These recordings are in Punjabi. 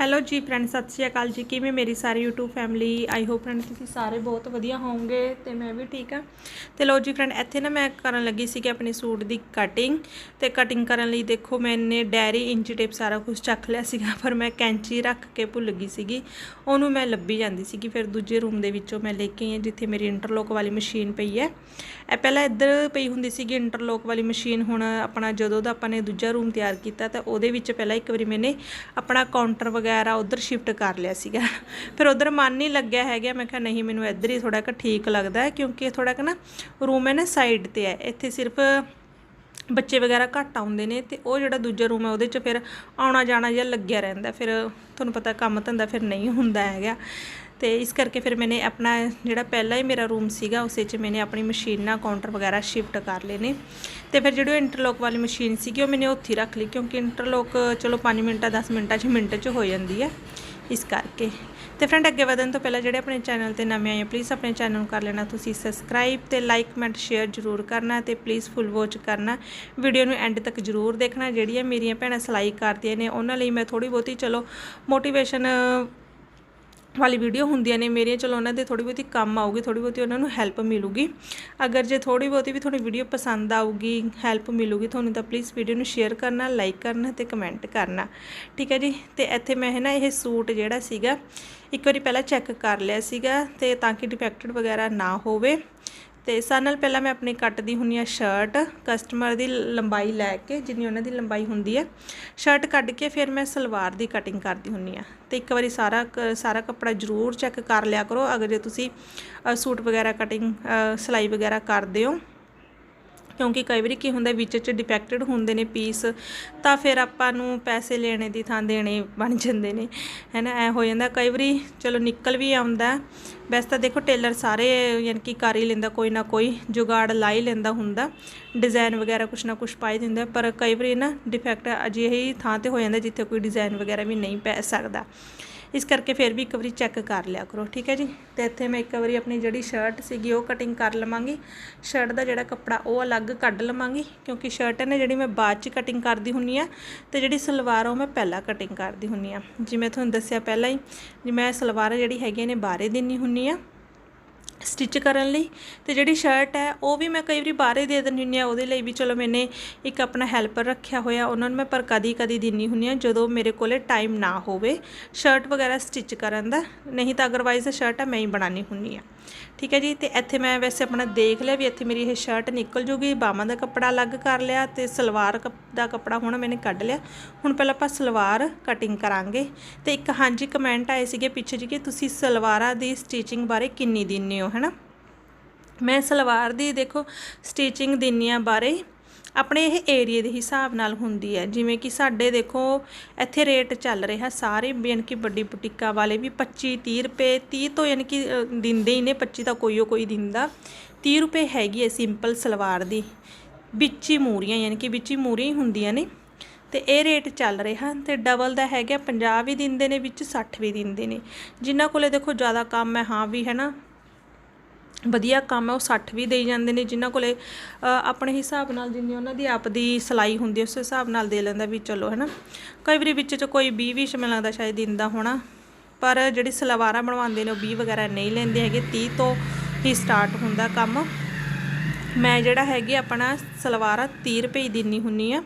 ਹੈਲੋ ਜੀ ਫਰੈਂਡ ਸਤਿ ਸ਼੍ਰੀ ਅਕਾਲ ਜੀ। ਕਿਵੇਂ ਮੇਰੀ ਸਾਰੀ YouTube family I hope friend ਤੁਸੀਂ ਸਾਰੇ ਬਹੁਤ ਵਧੀਆ ਹੋਵੋਗੇ ਤੇ ਮੈਂ ਵੀ ਠੀਕ ਆ ਤੇ ਲੋ ਜੀ ਫਰੈਂਡ ਇੱਥੇ ਨਾ ਮੈਂ ਕਰਨ ਲੱਗੀ ਸੀ ਕਿ ਆਪਣੇ ਸੂਟ ਦੀ ਕਟਿੰਗ ਤੇ ਕਟਿੰਗ ਕਰਨ ਲਈ ਦੇਖੋ ਮੈਨੇ ਡੈਰੀ ਇੰਚ ਟੇਪ ਸਾਰਾ ਕੁਝ ਚੱਕ ਲਿਆ ਸੀਗਾ, ਪਰ ਮੈਂ ਕੈਂਚੀ ਰੱਖ ਕੇ ਭੁੱਲ ਗਈ ਸੀਗੀ। ਉਹਨੂੰ ਮੈਂ ਲੱਭੀ ਜਾਂਦੀ ਸੀਗੀ, ਫਿਰ ਦੂਜੇ ਰੂਮ ਦੇ ਵਿੱਚੋਂ ਮੈਂ ਲੈ ਕੇ ਆਈ ਹਾਂ, ਜਿੱਥੇ ਮੇਰੀ ਇੰਟਰਲੋਕ ਵਾਲੀ ਮਸ਼ੀਨ ਪਈ ਹੈ। ਇਹ ਪਹਿਲਾਂ ਇੱਧਰ ਪਈ ਹੁੰਦੀ ਸੀਗੀ ਇੰਟਰਲੋਕ ਵਾਲੀ ਮਸ਼ੀਨ ਹੁਣ ਆਪਣਾ ਜਦੋਂ ਦਾ ਆਪਾਂ ਨੇ ਦੂਜਾ ਰੂਮ ਤਿਆਰ ਕੀਤਾ ਤਾਂ ਉਹਦੇ ਵਿੱਚ ਪਹਿਲਾਂ ਇੱਕ ਵਾਰੀ ਮੈਨੇ ਆਪਣਾ ਕਾਊਂਟਰ ਵਗੈਰਾ ਉਧਰ ਸ਼ਿਫਟ ਕਰ ਲਿਆ ਸੀਗਾ। ਫਿਰ ਉਧਰ ਮਨ ਨਹੀਂ ਲੱਗਿਆ ਹੈਗਾ, ਮੈਂ ਕਿਹਾ ਨਹੀਂ, ਮੈਨੂੰ ਇੱਧਰ ਹੀ ਥੋੜਾ ਕ ਠੀਕ ਲੱਗਦਾ ਹੈ ਕਿਉਂਕਿ ਥੋੜਾ ਕੁ ਨਾ ਰੂਮ ਹੈ ਨਾ ਸਾਈਡ ਤੇ ਹੈ। ਇੱਥੇ ਸਿਰਫ ਬੱਚੇ ਵਗੈਰਾ ਘੱਟ ਆਉਂਦੇ ਨੇ ਤੇ ਉਹ ਜਿਹੜਾ ਦੂਜਾ ਰੂਮ ਹੈ ਉਹਦੇ 'ਚ ਫਿਰ ਆਉਣਾ ਜਾਣਾ ਜਿਹਾ ਲੱਗਿਆ ਰਹਿੰਦਾ। ਫਿਰ ਤੁਹਾਨੂੰ ਪਤਾ ਕੰਮ ਧੰਦਾ ਫਿਰ ਨਹੀਂ ਹੁੰਦਾ ਹੈਗਾ। ਤੇ ਇਸ ਕਰਕੇ ਫਿਰ ਮੈਨੇ ਆਪਣਾ ਜਿਹੜਾ ਪਹਿਲਾ ਹੀ ਮੇਰਾ ਰੂਮ ਸੀਗਾ, ਉਸੇ 'ਚ ਮੈਨੇ ਆਪਣੀ ਮਸ਼ੀਨਾਂ ਕਾਊਂਟਰ ਵਗੈਰਾ ਸ਼ਿਫਟ ਕਰ ਲਏ ਨੇ। ਤੇ ਫਿਰ ਜਿਹੜੀ ਇੰਟਰਲੋਕ ਵਾਲੀ ਮਸ਼ੀਨ ਸੀਗੀ, ਉਹ ਮੈਨੇ ਉੱਥੇ ਹੀ ਰੱਖ ਲਈ, ਕਿਉਂਕਿ ਇੰਟਰਲੋਕ ਚਲੋ 5 ਮਿੰਟਾਂ 10 ਮਿੰਟਾਂ 'ਚ ਮਿੰਟ 'ਚ ਹੋ ਜਾਂਦੀ ਹੈ ਇਸ ਕਰਕੇ। ਤੇ ਫਰੈਂਡ ਅੱਗੇ ਵਧਣ ਤੋਂ ਪਹਿਲਾਂ ਜਿਹੜੇ ਆਪਣੇ ਚੈਨਲ ਤੇ ਨਵੇਂ ਆਏ ਪਲੀਜ਼ ਆਪਣੇ ਚੈਨਲ ਨੂੰ ਕਰ ਲੈਣਾ, ਤੁਸੀਂ ਸਬਸਕ੍ਰਾਈਬ ਤੇ ਲਾਈਕ ਕਮੈਂਟ ਸ਼ੇਅਰ ਜ਼ਰੂਰ ਕਰਨਾ ਤੇ ਪਲੀਜ਼ ਫੁੱਲ ਵਾਚ ਕਰਨਾ। ਵੀਡੀਓ ਨੂੰ ਐਂਡ ਤੱਕ ਜ਼ਰੂਰ ਦੇਖਣਾ, ਜਿਹੜੀਆਂ ਮੇਰੀਆਂ ਭੈਣਾਂ ਸਿਲਾਈ ਕਰਦੀਆਂ ਨੇ, ਉਹਨਾਂ ਲਈ ਮੈਂ ਥੋੜੀ ਬਹੁਤੀ, ਚਲੋ ਮੋਟੀਵੇਸ਼ਨ ਵਾਲੀ ਵੀਡੀਓ ਹੁੰਦੀਆਂ ਨੇ ਮੇਰੀਆਂ, ਚਲੋ ਉਹਨਾਂ ਦੇ ਥੋੜੀ ਬਹੁਤੀ ਕੰਮ ਆਊਗੀ ਥੋੜੀ ਬਹੁਤੀ ਉਹਨਾਂ ਨੂੰ ਹੈਲਪ ਮਿਲੂਗੀ। ਅਗਰ ਜੇ ਥੋੜੀ ਬਹੁਤੀ ਵੀ ਤੁਹਾਨੂੰ ਵੀਡੀਓ ਪਸੰਦ ਆਊਗੀ ਹੈਲਪ ਮਿਲੂਗੀ, ਤੁਹਾਨੂੰ ਤਾਂ ਪਲੀਜ਼ ਵੀਡੀਓ ਨੂੰ ਸ਼ੇਅਰ ਕਰਨਾ ਲਾਈਕ ਕਰਨਾ ਤੇ ਕਮੈਂਟ ਕਰਨਾ। ਠੀਕ ਹੈ ਜੀ? ਤੇ ਇੱਥੇ ਮੈਂ ਹੈ ਨਾ ਇਹ ਸੂਟ ਜਿਹੜਾ ਸੀਗਾ, ਇੱਕ ਵਾਰੀ ਪਹਿਲਾਂ ਚੈੱਕ ਕਰ ਲਿਆ ਸੀਗਾ ਤੇ ਤਾਂ ਕਿ ਡਿਫੈਕਟਡ ਵਗੈਰਾ ਨਾ ਹੋਵੇ। ਤੇ ਸਾਰਿਆਂ ਨਾਲ ਪਹਿਲਾਂ ਮੈਂ ਆਪਣੀ ਕੱਟਦੀ ਹੁੰਨੀ ਆ ਸ਼ਰਟ ਕਸਟਮਰ ਦੀ ਲੰਬਾਈ ਲੈ ਕੇ, ਜਿੰਨੀ ਉਹਨਾਂ ਦੀ ਲੰਬਾਈ ਹੁੰਦੀ ਹੈ ਸ਼ਰਟ ਕੱਢ ਕੇ ਫਿਰ ਮੈਂ ਸਲਵਾਰ ਦੀ ਕਟਿੰਗ ਕਰਦੀ ਹੁੰਨੀ ਆ ਤੇ ਇੱਕ ਵਾਰੀ ਸਾਰਾ ਕ- ਸਾਰਾ ਕੱਪੜਾ ਜ਼ਰੂਰ ਚੈੱਕ ਕਰ ਲਿਆ ਕਰੋ, ਅਗਰ ਜੇ ਤੁਸੀਂ ਸੂਟ ਵਗੈਰਾ ਕਟਿੰਗ ਸਿਲਾਈ ਵਗੈਰਾ ਕਰਦੇ ਹੋ ਕਿਉਂਕਿ ਕਈ ਵਾਰੀ ਕੀ ਹੁੰਦਾ, ਵਿੱਚ ਚ ਡਿਫੈਕਟਡ ਹੁੰਦੇ ਨੇ ਪੀਸ ਤਾਂ ਫਿਰ ਆਪਾਂ ਨੂੰ ਪੈਸੇ ਲੈਣੇ ਦੀ ਥਾਂ ਦੇਣੇ ਬਣ ਜਾਂਦੇ ਨੇ। ਹੈਨਾ, ਐ ਹੋ ਜਾਂਦਾ। ਕਈ ਵਾਰੀ ਚਲੋ ਨਿਕਲ ਵੀ ਆਉਂਦਾ। ਵੈਸੇ ਤਾਂ ਦੇਖੋ, ਟੇਲਰ ਸਾਰੇ ਯਾਨੀ ਕਿ ਕਰ ਹੀ ਲੈਂਦਾ, ਕੋਈ ਨਾ ਕੋਈ ਜੁਗਾੜ ਲਾ ਹੀ ਲੈਂਦਾ ਹੁੰਦਾ। ਡਿਜ਼ਾਈਨ ਵਗੈਰਾ ਕੁਛ ਨਾ ਕੁਛ ਪਾਈ ਦਿੰਦਾ, ਪਰ ਕਈ ਵਾਰੀ ਨਾ ਡਿਫੈਕਟ ਅਜਿਹੀ ਥਾਂ ਤੇ ਹੋ ਜਾਂਦਾ ਜਿੱਥੇ ਕੋਈ ਡਿਜ਼ਾਈਨ ਵਗੈਰਾ ਵੀ ਨਹੀਂ ਪੈ ਸਕਦਾ। ਇਸ ਕਰਕੇ ਫਿਰ ਵੀ ਇੱਕ ਵਾਰੀ ਚੈੱਕ ਕਰ ਲਿਆ ਕਰੋ, ਠੀਕ ਹੈ ਜੀ? ਤੇ ਇੱਥੇ ਮੈਂ ਇੱਕ ਵਾਰੀ ਆਪਣੀ ਜਿਹੜੀ ਸ਼ਰਟ ਸੀਗੀ ਉਹ ਕਟਿੰਗ ਕਰ ਲਵਾਂਗੀ। ਸ਼ਰਟ ਦਾ ਜਿਹੜਾ ਕੱਪੜਾ ਉਹ ਅਲੱਗ ਕੱਢ ਲਵਾਂਗੀ, ਕਿਉਂਕਿ ਸ਼ਰਟ ਹੈ ਨਾ ਜਿਹੜੀ ਮੈਂ ਬਾਅਦ ਚ ਕਟਿੰਗ ਕਰਦੀ ਹੁੰਨੀ ਆ ਤੇ ਜਿਹੜੀ ਸਲਵਾਰ ਆ ਉਹ ਮੈਂ ਪਹਿਲਾਂ ਕਟਿੰਗ ਕਰਦੀ ਹੁੰਨੀ ਆ। ਜਿਵੇਂ ਤੁਹਾਨੂੰ ਦੱਸਿਆ ਪਹਿਲਾਂ ਹੀ ਜੀ ਮੈਂ ਸਲਵਾਰ ਜਿਹੜੀ ਹੈਗੀ ਨੇ ਬਾਹਰੇ ਦਿੰਨੀ ਹੁੰਨੀ ਆ ਸਟਿਚ ਕਰਨ ਲਈ ਤੇ ਜਿਹੜੀ ਸ਼ਰਟ ਹੈ, ਉਹ ਵੀ ਮੈਂ ਕਈ ਵਾਰੀ ਬਾਹਰੇ ਦੇ ਦਿੰਦੀ ਹੁੰਦੀ ਆ ਉਹਦੇ ਲਈ ਵੀ ਚਲੋ ਮੈਨੇ ਇੱਕ ਆਪਣਾ ਹੈਲਪਰ ਰੱਖਿਆ ਹੋਇਆ, ਉਹਨਾਂ ਨੂੰ ਮੈਂ ਪਰ ਕਦੀ ਕਦੀ ਦਿੰਨੀ ਹੁੰਦੀ ਆ ਜਦੋਂ ਮੇਰੇ ਕੋਲੇ ਟਾਈਮ ਨਾ ਹੋਵੇ ਸ਼ਰਟ ਵਗੈਰਾ ਸਟਿਚ ਕਰਨ ਦਾ, ਨਹੀਂ ਤਾਂ ਅਦਰਵਾਈਜ਼ ਸ਼ਰਟ ਹੈ ਮੈਂ ਹੀ ਬਣਾਉਣੀ ਹੁੰਦੀ ਆ ਠੀਕ ਹੈ ਜੀ, ਤੇ ਇੱਥੇ ਮੈਂ ਵੈਸੇ ਆਪਣਾ ਦੇਖ ਲਿਆ ਵੀ ਇੱਥੇ ਮੇਰੀ ਇਹ ਸ਼ਰਟ ਨਿਕਲ ਜੂਗੀ। ਬਾਹਾਂ ਦਾ ਕੱਪੜਾ ਅਲੱਗ ਕਰ ਲਿਆ ਤੇ ਸਲਵਾਰ ਕੱਪ- ਦਾ ਕੱਪੜਾ ਹੁਣ ਮੈਨੇ ਕੱਢ ਲਿਆ। ਹੁਣ ਪਹਿਲਾਂ ਆਪਾਂ ਸਲਵਾਰ ਕਟਿੰਗ ਕਰਾਂਗੇ। ਤੇ ਇੱਕ ਹਾਂਜੀ ਕਮੈਂਟ ਆਏ ਸੀਗੇ ਪਿੱਛੇ ਜੀ ਕਿ ਤੁਸੀਂ ਸਲਵਾਰਾਂ ਦੀ ਸਟਿਚਿੰਗ ਬਾਰੇ ਕਿੰਨੀ ਦਿੰਦੇ ਹੋ, ਹੈਨਾ? ਮੈਂ ਸਲਵਾਰ ਦੀ ਦੇਖੋ ਸਟਿਚਿੰਗ ਦਿੰਨੀ ਆ ਬਾਰੇ ਆਪਣੇ ਇਹ ਏਰੀਏ ਦੇ ਹਿਸਾਬ ਨਾਲ ਹੁੰਦੀ ਹੈ। ਜਿਵੇਂ ਕਿ ਸਾਡੇ ਦੇਖੋ, ਇੱਥੇ ਰੇਟ ਚੱਲ ਰਿਹਾ ਸਾਰੇ, ਯਾਨੀ ਕਿ ਵੱਡੀ ਬੁਟੀਕਾਂ ਵਾਲੇ ਵੀ 25 30 ਰੁਪਏ 30 ਤੋਂ ਯਾਨੀ ਕਿ ਦਿੰਦੇ ਹੀ ਨੇ 25 ਤਾਂ ਕੋਈ ਓ ਕੋਈ ਦਿੰਦਾ। 30 ਰੁਪਏ ਹੈਗੀ ਹੈ ਸਿੰਪਲ ਸਲਵਾਰ ਦੀ। ਵਿੱਚ ਹੀ ਮੂਰੀਆਂ, ਯਾਨੀ ਕਿ ਵਿੱਚ ਹੀ ਮੂਰੀਆਂ ਹੀ ਹੁੰਦੀਆਂ ਨੇ। ਤੇ ਇਹ ਰੇਟ ਚੱਲ ਰਿਹਾ ਤੇ ਡਬਲ ਦਾ ਹੈਗਾ 50 ਵੀ ਦਿੰਦੇ ਨੇ, ਵਿੱਚ 60 ਵੀ ਦਿੰਦੇ ਨੇ। ਜਿਨ੍ਹਾਂ ਕੋਲੇ ਦੇਖੋ, ਜ਼ਿਆਦਾ ਕੰਮ ਹੈ, ਹਾਂ ਵੀ, ਹੈ ਨਾ। ਵਧੀਆ ਕੰਮ ਹੈ, ਉਹ 60 ਵੀ ਦੇਈ ਜਾਂਦੇ ਨੇ, ਜਿਨ੍ਹਾਂ ਕੋਲੇ ਆਪਣੇ ਹਿਸਾਬ ਨਾਲ ਜਿੰਨੀ ਉਹਨਾਂ ਦੀ ਆਪ ਦੀ ਸਿਲਾਈ ਹੁੰਦੀ ਉਸ ਹਿਸਾਬ ਨਾਲ ਦੇ ਲੈਂਦਾ ਵੀ ਚਲੋ, ਹੈਨਾ। ਕਈ ਵਾਰੀ ਵਿੱਚ ਚ ਕੋਈ 20 ਵੀ ਮੈਨੂੰ ਲੱਗਦਾ ਸ਼ਾਇਦ ਦਿੰਦਾ ਹੋਣਾ, ਪਰ ਜਿਹੜੀ ਸਲਵਾਰਾਂ ਬਣਵਾਉਂਦੇ ਨੇ, ਉਹ 20 ਵਗੈਰਾ ਨਹੀਂ ਲੈਂਦੇ ਹੈਗੇ 30 ਤੋਂ ਹੀ ਸਟਾਰਟ ਹੁੰਦਾ ਕੰਮ। ਮੈਂ ਜਿਹੜਾ ਹੈਗੀ, ਆਪਣਾ ਸਲਵਾਰਾਂ ਆ 30 ਰੁਪਏ ਹੀ ਦਿੰਨੀ ਹੁੰਨੀ ਆ।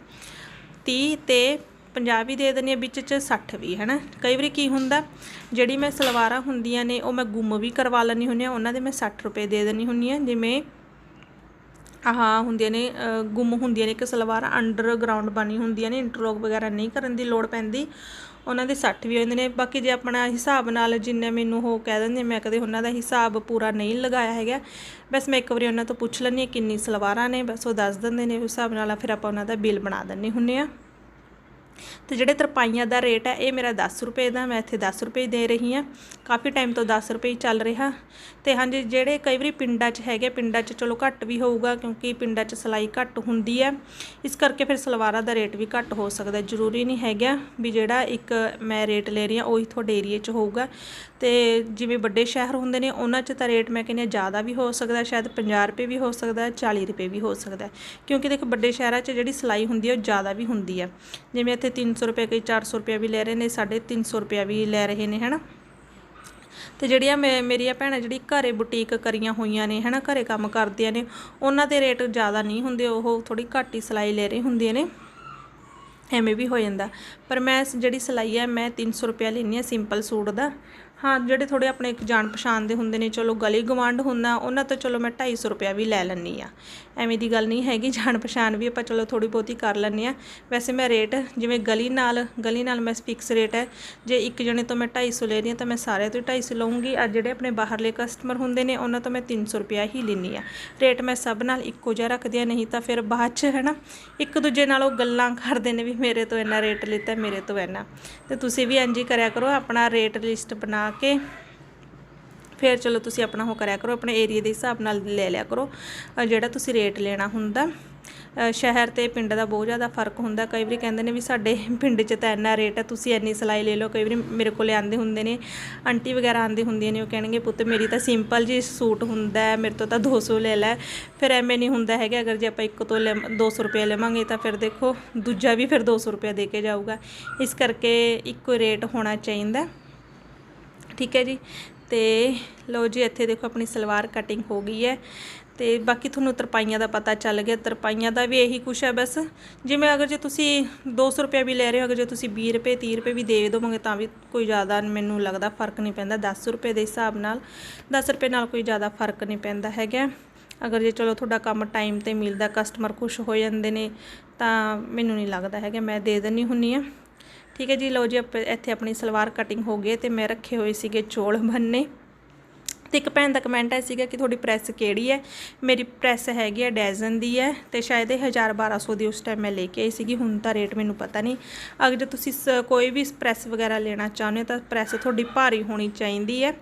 30 ਤੇ 50 ਵੀ ਦੇ ਦਿੰਨੀ ਆ ਵਿੱਚ ਚ 60 ਵੀ ਹੈਨਾ? ਕਈ ਵਾਰੀ ਕੀ ਹੁੰਦਾ, ਜਿਹੜੀ ਮੈਂ ਸਲਵਾਰਾਂ ਹੁੰਦੀਆਂ ਨੇ, ਉਹ ਮੈਂ ਗੁੰਮ ਵੀ ਕਰਵਾ ਲੈਣੀ ਹੁੰਦੀ ਆ ਉਹਨਾਂ ਦੇ ਮੈਂ 60 ਰੁਪਏ ਦੇ ਦਿੰਨੀ ਹੁੰਦੀ ਆ ਜਿਵੇਂ ਆਹ ਹੁੰਦੀਆਂ ਨੇ ਗੁੰਮ ਹੁੰਦੀਆਂ ਨੇ, ਇੱਕ ਸਲਵਾਰਾਂ ਅੰਡਰਗਰਾਉਂਡ ਬਣੀ ਹੁੰਦੀਆਂ ਨੇ ਇੰਟਰਲੋਕ ਵਗੈਰਾ ਨਹੀਂ ਕਰਨ ਦੀ ਲੋੜ ਪੈਂਦੀ, ਉਹਨਾਂ ਦੇ 60 ਵੀ ਹੁੰਦੇ ਨੇ। ਬਾਕੀ ਜੇ ਆਪਣਾ ਹਿਸਾਬ ਨਾਲ ਜਿੰਨੇ ਮੈਨੂੰ ਉਹ ਕਹਿ ਦਿੰਦੇ ਮੈਂ ਕਦੇ ਉਹਨਾਂ ਦਾ ਹਿਸਾਬ ਪੂਰਾ ਨਹੀਂ ਲਗਾਇਆ ਹੈਗਾ। ਬਸ ਮੈਂ ਇੱਕ ਵਾਰੀ ਉਹਨਾਂ ਤੋਂ ਪੁੱਛ ਲੈਂਦੀ ਹਾਂ, ਕਿੰਨੀ ਸਲਵਾਰਾਂ ਨੇ, ਬਸ ਉਹ ਦੱਸ ਦਿੰਦੇ ਨੇ ਉਸ ਹਿਸਾਬ ਨਾਲ, ਫਿਰ ਆਪਾਂ ਉਹਨਾਂ ਦਾ ਬਿੱਲ ਬਣਾ ਦਿੰਨੇ ਹੁੰਨੇ ਆ ਤੇ ਜਿਹੜੇ ਤਰਪਾਈਆਂ ਦਾ ਰੇਟ ਹੈ, ਇਹ ਮੇਰਾ 10 ਰੁਪਏ ਦਾ, ਮੈਂ ਇੱਥੇ 10 ਰੁਪਏ ਦੇ ਰਹੀ ਹਾਂ। ਕਾਫੀ ਟਾਈਮ ਤੋਂ 10 ਰੁਪਏ ਹੀ ਚੱਲ ਰਿਹਾ। ਤੇ ਹਾਂਜੀ, ਜਿਹੜੇ ਕਈ ਵਾਰੀ ਪਿੰਡਾਂ 'ਚ ਹੈਗੇ ਪਿੰਡਾਂ 'ਚ ਚਲੋ ਘੱਟ ਵੀ ਹੋਊਗਾ, ਕਿਉਂਕਿ ਪਿੰਡਾਂ 'ਚ ਸਿਲਾਈ ਘੱਟ ਹੁੰਦੀ ਹੈ। ਇਸ ਕਰਕੇ ਫਿਰ ਸਲਵਾਰਾਂ ਦਾ ਰੇਟ ਵੀ ਘੱਟ ਹੋ ਸਕਦਾ ਜ਼ਰੂਰੀ ਨਹੀਂ ਹੈਗਾ ਵੀ ਜਿਹੜਾ ਇੱਕ ਮੈਂ ਰੇਟ ਲੈ ਰਹੀ ਹਾਂ, ਉਹੀ ਤੁਹਾਡੇ ਏਰੀਏ 'ਚ ਹੋਊਗਾ। ਤੇ ਜਿਵੇਂ ਵੱਡੇ ਸ਼ਹਿਰ ਹੁੰਦੇ ਨੇ, ਉਹਨਾਂ 'ਚ ਤਾਂ ਰੇਟ ਮੈਂ ਕਹਿੰਦੀ ਹਾਂ ਜ਼ਿਆਦਾ ਵੀ ਹੋ ਸਕਦਾ ਸ਼ਾਇਦ 50 ਰੁਪਏ ਵੀ ਹੋ ਸਕਦਾ 40 ਰੁਪਏ ਵੀ ਹੋ ਸਕਦਾ ਕਿਉਂਕਿ ਦੇਖੋ ਵੱਡੇ ਸ਼ਹਿਰਾਂ 'ਚ ਜਿਹੜੀ ਸਿਲਾਈ ਹੁੰਦੀ ਹੈ, ਉਹ ਜ਼ਿਆਦਾ ਵੀ ਹੁੰਦੀ ਹੈ। ਜਿਵੇਂ ਇੱਥੇ ਇੱਥੇ 300 ਰੁਪਏ ਕਈ 400 ਰੁਪਏ ਵੀ ਲੈ ਰਹੇ ਨੇ 350 ਰੁਪਏ ਵੀ ਲੈ ਰਹੇ ਨੇ, ਹਨਾ? ਤੇ ਜਿਹੜੀਆਂ ਮੇ- ਮੇਰੀਆਂ ਭੈਣਾਂ ਜਿਹੜੀ ਘਰੇ ਬੁਟੀਕ ਕਰੀਆਂ ਹੋਈਆਂ ਨੇ, ਹਨਾ, ਘਰੇ ਕੰਮ ਕਰਦੀਆਂ ਨੇ, ਉਹਨਾਂ ਦੇ ਰੇਟ ਜ਼ਿਆਦਾ ਨਹੀਂ ਹੁੰਦੇ, ਉਹ ਥੋੜੀ ਘੱਟ ਹੀ ਸਿਲਾਈ ਲੈ ਰਹੇ ਹੁੰਦੀਆਂ ਨੇ। ਐਵੇਂ ਵੀ ਹੋ ਜਾਂਦਾ। ਪਰ ਮੈਂ ਜਿਹੜੀ ਸਿਲਾਈ ਹੈ ਮੈਂ 300 ਰੁਪਏ ਲੈਂਦੀ ਹਾਂ ਸਿੰਪਲ ਸੂਟ ਦਾ ਹਾਂ, ਜਿਹੜੇ ਥੋੜੇ ਆਪਣੇ ਇੱਕ ਜਾਣ ਪਛਾਣ ਦੇ ਹੁੰਦੇ ਨੇ, ਚਲੋ ਗਲੀ ਗਵਾਂਢ ਹੁੰਦਾ, ਉਹਨਾਂ ਤੋਂ ਚਲੋ ਮੈਂ 250 ਰੁਪਏ ਵੀ ਲੈ ਲੈਂਦੀ ਆ ਐਵੇਂ ਦੀ ਗੱਲ ਨਹੀਂ ਹੈਗੀ, ਜਾਣ ਪਛਾਣ ਵੀ ਆਪਾਂ ਚਲੋ ਥੋੜੀ ਬਹੁਤੀ ਕਰ ਲੈਂਦੇ ਆ ਵੈਸੇ ਮੈਂ ਰੇਟ, ਜਿਵੇਂ ਗਲੀ ਨਾਲ ਗਲੀ ਨਾਲ ਮੈਂ ਫਿਕਸ ਰੇਟ ਹੈ, ਜੇ ਇੱਕ ਜਣੇ ਤੋਂ ਮੈਂ 250 ਲੈ ਰਹੀ ਹਾਂ, ਤਾਂ ਮੈਂ ਸਾਰਿਆਂ ਤੋਂ ਹੀ 250 ਲਵਾਂਗੀ ਆ ਜਿਹੜੇ ਆਪਣੇ ਬਾਹਰਲੇ ਕਸਟਮਰ ਹੁੰਦੇ ਨੇ, ਉਹਨਾਂ ਤੋਂ ਮੈਂ 300 ਰੁਪਿਆ ਹੀ ਲੈਂਦੀ ਆ ਰੇਟ ਮੈਂ ਸਭ ਨਾਲ ਇੱਕੋ ਜਿਹਾ ਰੱਖਦੀ ਆ ਨਹੀਂ ਤਾਂ ਫਿਰ ਬਾਅਦ ਚ ਹੈ ਨਾ ਇੱਕ ਦੂਜੇ ਨਾਲ ਉਹ ਗੱਲਾਂ ਕਰਦੇ ਨੇ ਵੀ ਮੇਰੇ ਤੋਂ ਇੰਨਾ ਰੇਟ ਲਿੱਤਾ, ਮੇਰੇ ਤੋਂ ਇੰਨਾ। ਤੇ ਤੁਸੀਂ ਵੀ ਇੰਝ ਹੀ ਕਰਿਆ ਕਰੋ, ਆਪਣਾ ਰੇਟ ਲਿਸਟ ਬਣਾ ਕੇ ਫਿਰ ਚਲੋ ਤੁਸੀਂ ਆਪਣਾ ਉਹ ਕਰਿਆ ਕਰੋ, ਆਪਣੇ ਏਰੀਆ ਦੇ ਹਿਸਾਬ ਨਾਲ ਲੈ ਲਿਆ ਕਰੋ। ਜਿਹੜਾ ਤੁਸੀਂ ਰੇਟ ਲੈਣਾ ਹੁੰਦਾ ਸ਼ਹਿਰ ਤੇ ਪਿੰਡ ਦਾ ਬਹੁਤ ਜ਼ਿਆਦਾ ਫ਼ਰਕ ਹੁੰਦਾ। ਕਈ ਵਾਰੀ ਕਹਿੰਦੇ ਨੇ ਵੀ ਸਾਡੇ ਪਿੰਡ 'ਚ ਤਾਂ ਇੰਨਾ ਰੇਟ ਹੈ, ਤੁਸੀਂ ਇੰਨੀ ਸਿਲਾਈ ਲੈ ਲਓ। ਕਈ ਵਾਰੀ ਮੇਰੇ ਕੋਲ ਆਂਦੇ ਹੁੰਦੇ ਨੇ, ਆਂਟੀ ਵਗੈਰਾ ਆਂਦੇ ਹੁੰਦੀਆਂ ਨੇ, ਉਹ ਕਹਿਣਗੇ, ਪੁੱਤ ਮੇਰੀ ਤਾਂ ਸਿੰਪਲ ਜੀ ਸੂਟ ਹੁੰਦਾ ਹੈ, ਮੇਰੇ ਤੋਂ ਤਾਂ 200 ਲੈ ਲੈ। ਫਿਰ ਐਵੇਂ ਨਹੀਂ ਹੁੰਦਾ ਹੈਗਾ, ਅਗਰ ਜੇ ਆਪਾਂ ਇੱਕ ਤੋਂ ਲੈ 200 ਰੁਪਏ ਲਵਾਂਗੇ ਤਾਂ ਫਿਰ ਦੇਖੋ, ਦੂਜਾ ਵੀ ਫਿਰ 200 ਰੁਪਏ ਦੇ ਕੇ ਜਾਊਗਾ। ਇਸ ਕਰਕੇ ਇੱਕੋ ਰੇਟ ਹੋਣਾ ਚਾਹੀਦਾ। ਠੀਕ ਹੈ ਜੀ। ਤੇ ਲਓ ਜੀ, ਇੱਥੇ ਦੇਖੋ ਆਪਣੀ ਸਲਵਾਰ ਕਟਿੰਗ ਹੋ ਗਈ ਹੈ। ਤੇ ਬਾਕੀ ਤੁਹਾਨੂੰ ਤਰਪਾਈਆਂ ਦਾ ਪਤਾ ਚੱਲ ਗਿਆ। ਤਰਪਾਈਆਂ ਦਾ ਵੀ ਇਹੀ ਕੁਛ ਹੈ ਬਸ। ਜਿਵੇਂ ਅਗਰ ਜੇ ਤੁਸੀਂ 200 ਰੁਪਏ ਵੀ ਲੈ ਰਹੇ ਹੋ, ਅਗਰ ਜੇ ਤੁਸੀਂ 20 ਰੁਪਏ 30 ਰੁਪਏ ਵੀ ਦੇ ਦੋਗੇ ਤਾਂ ਵੀ ਕੋਈ ਜ਼ਿਆਦਾ ਮੈਨੂੰ ਲੱਗਦਾ ਫ਼ਰਕ ਨਹੀਂ ਪੈਂਦਾ। 10 ਰੁਪਏ ਦੇ ਹਿਸਾਬ ਨਾਲ 10 ਰੁਪਏ ਨਾਲ ਕੋਈ ਜ਼ਿਆਦਾ ਫ਼ਰਕ ਨਹੀਂ ਪੈਂਦਾ ਹੈਗਾ। ਅਗਰ ਜੇ ਚਲੋ ਤੁਹਾਡਾ ਕੰਮ ਟਾਈਮ ਤੇ ਮਿਲਦਾ ਕਸਟਮਰ ਖੁਸ਼ ਹੋ ਜਾਂਦੇ ਨੇ, ਤਾਂ ਮੈਨੂੰ ਨਹੀਂ ਲੱਗਦਾ ਹੈਗਾ। ਮੈਂ ਦੇ ਦਿੰਦੀ ਹੁੰਨੀ ਆ ਠੀਕ ਹੈ ਜੀ, ਲਓ ਜੀ ਆਪ- ਇੱਥੇ ਆਪਣੀ ਸਲਵਾਰ ਕਟਿੰਗ ਹੋ ਗਈ ਤੇ ਮੈਂ ਰੱਖੇ ਹੋਏ ਸੀਗੇ ਚੋਲ ਬੰਨੇ। ਤੇ ਇੱਕ ਭੈਣ ਦਾ ਕਮੈਂਟ ਆਇਆ ਸੀਗਾ ਕਿ ਤੁਹਾਡੀ ਪ੍ਰੈਸ ਕਿਹੜੀ ਹੈ? ਮੇਰੀ ਪ੍ਰੈਸ ਹੈਗੀ ਹੈ ਡੈਜ਼ਨ ਦੀ ਹੈ ਤੇ ਸ਼ਾਇਦ ਇਹ 1000 1200 ਦੀ ਉਸ ਟਾਈਮ ਮੈਂ ਲੈ ਕੇ ਆਈ ਸੀਗੀ, ਹੁਣ ਤਾਂ ਰੇਟ ਮੈਨੂੰ ਪਤਾ ਨਹੀਂ। ਅਗਰ ਜੇ ਤੁਸੀਂ ਸ- ਕੋਈ ਵੀ ਪ੍ਰੈਸ ਵਗੈਰਾ ਲੈਣਾ ਚਾਹੁੰਦੇ ਹੋ ਤਾਂ ਪ੍ਰੈਸ ਤੁਹਾਡੀ ਭਾਰੀ ਹੋਣੀ ਚਾਹੀਦੀ ਹੈ।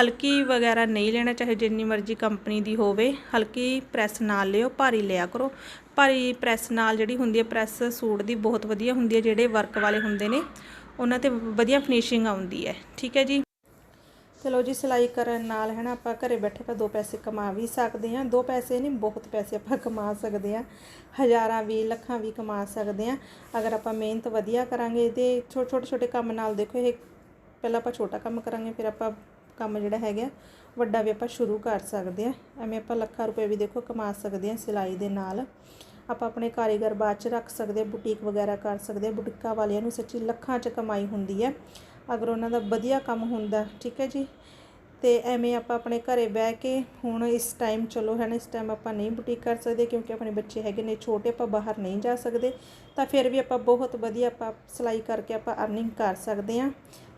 ਹਲਕੀ ਵਗੈਰਾ ਨਹੀਂ ਲੈਣਾ, ਚਾਹੇ ਜਿੰਨੀ ਮਰਜ਼ੀ ਕੰਪਨੀ ਦੀ ਹੋਵੇ, ਹਲਕੀ ਪ੍ਰੈਸ ਨਾਲ ਲਿਓ, ਭਾਰੀ ਲਿਆ ਕਰੋ। ਭਾਰੀ ਪ੍ਰੈਸ ਨਾਲ ਜਿਹੜੀ ਹੁੰਦੀ ਹੈ ਪ੍ਰੈਸ ਸੂਟ ਦੀ ਬਹੁਤ ਵਧੀਆ ਹੁੰਦੀ ਹੈ, ਜਿਹੜੇ ਵਰਕ ਵਾਲੇ ਹੁੰਦੇ ਨੇ, ਉਹਨਾਂ ਤੇ ਵਧੀਆ ਫਿਨਿਸ਼ਿੰਗ ਆਉਂਦੀ ਹੈ। ਠੀਕ ਹੈ ਜੀ? ਚਲੋ ਜੀ, ਸਿਲਾਈ ਕਰਨ ਨਾਲ ਹੈ ਨਾ ਆਪਾਂ ਘਰੇ ਬੈਠੇ ਆਪਾਂ ਦੋ ਪੈਸੇ ਕਮਾ ਵੀ ਸਕਦੇ ਹਾਂ। ਦੋ ਪੈਸੇ ਨਹੀਂ, ਬਹੁਤ ਪੈਸੇ ਆਪਾਂ ਕਮਾ ਸਕਦੇ ਹਾਂ। ਹਜ਼ਾਰਾਂ ਵੀ ਲੱਖਾਂ ਵੀ ਕਮਾ ਸਕਦੇ ਹਾਂ। ਅਗਰ ਆਪਾਂ ਮਿਹਨਤ ਵਧੀਆ ਕਰਾਂਗੇ ਇਹਦੇ ਛੋਟੇ ਛੋਟੇ ਛੋਟੇ ਕੰਮ ਨਾਲ ਦੇਖੋ, ਇਹ ਪਹਿਲਾਂ ਆਪਾਂ ਛੋਟਾ ਕੰਮ ਕਰਾਂਗੇ, ਫਿਰ ਆਪਾਂ ਕੰਮ ਜਿਹੜਾ ਹੈਗਾ, ਵੱਡਾ ਵੀ ਆਪਾਂ ਸ਼ੁਰੂ ਕਰ ਸਕਦੇ ਹਾਂ। ਐਵੇਂ ਆਪਾਂ ਲੱਖਾਂ ਰੁਪਏ ਵੀ ਦੇਖੋ ਕਮਾ ਸਕਦੇ ਹਾਂ ਸਿਲਾਈ ਦੇ ਨਾਲ। ਆਪਾਂ ਆਪਣੇ ਕਾਰੀਗਰ ਬਾਅਦ ਚ ਰੱਖ ਸਕਦੇ ਬੁਟੀਕ ਵਗੈਰਾ ਕਰ ਸਕਦੇ ਬੁਟੀਕਾਂ ਵਾਲਿਆਂ ਨੂੰ ਸੱਚੀ ਲੱਖਾਂ ਚ ਕਮਾਈ ਹੁੰਦੀ ਹੈ। ਅਗਰ ਉਹਨਾਂ ਦਾ ਵਧੀਆ ਕੰਮ ਹੁੰਦਾ, ਠੀਕ ਹੈ ਜੀ? ਤੇ ਐਵੇਂ ਆਪਾਂ ਆਪਣੇ ਘਰੇ ਬਹਿ ਕੇ ਹੁਣ ਇਸ ਟਾਈਮ ਚਲੋ ਹੈ ਨਾ ਇਸ ਟਾਈਮ ਆਪਾਂ ਨਹੀਂ ਬੁਟੀਕ ਕਰ ਸਕਦੇ ਕਿਉਂਕਿ ਆਪਣੇ ਬੱਚੇ ਹੈਗੇ ਨੇ, ਛੋਟੇ ਆਪਾਂ ਬਾਹਰ ਨਹੀਂ ਜਾ ਸਕਦੇ, ਤਾਂ ਫਿਰ ਵੀ ਆਪਾਂ ਬਹੁਤ ਵਧੀਆ ਆਪਾਂ ਸਿਲਾਈ ਕਰਕੇ ਆਪਾਂ ਅਰਨਿੰਗ ਕਰ ਸਕਦੇ ਹਾਂ।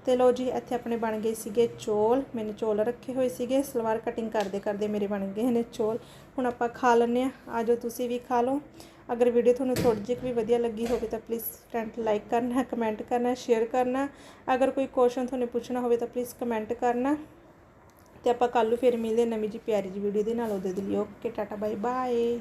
ਤੇ ਲੋ ਜੀ, ਇੱਥੇ ਆਪਣੇ ਬਣ ਗਏ ਸੀਗੇ ਚੋਲ ਮੈंने ਚੋਲ ਰੱਖੇ ਹੋਏ ਸੀਗੇ, ਸਲਵਾਰ ਕਟਿੰਗ ਕਰਦੇ ਕਰਦੇ ਮੇਰੇ ਬਣ ਗਏ ਨੇ ਚੋਲ। ਹੁਣ ਆਪਾਂ ਖਾ ਲੈਂਦੇ ਆ ਆਜੋ ਤੁਸੀਂ ਵੀ ਖਾ ਲਓ। ਅਗਰ ਵੀਡੀਓ ਤੁਹਾਨੂੰ ਥੋੜੀ ਜਿਹੀ ਵੀ ਵਧੀਆ ਲੱਗੀ ਹੋਵੇ ਤਾਂ ਪਲੀਜ਼ ਫਰੈਂਡ ਲਾਈਕ ਕਰਨਾ ਕਮੈਂਟ ਕਰਨਾ ਸ਼ੇਅਰ ਕਰਨਾ। ਅਗਰ ਕੋਈ ਕੁਐਸਚਨ ਤੁਹਾਨੂੰ ਪੁੱਛਣਾ ਹੋਵੇ ਤਾਂ ਪਲੀਜ਼ ਕਮੈਂਟ ਕਰਨਾ। ਤੇ ਆਪਾਂ ਕੱਲ ਨੂੰ ਫਿਰ ਮਿਲਦੇ ਨਵੀਂ ਜੀ ਪਿਆਰੀ ਜੀ ਵੀਡੀਓ ਦੇ ਨਾਲ। ਉਹਦੇ ਲਈ ਓਕੇ ਟਾਟਾ ਬਾਏ ਬਾਏ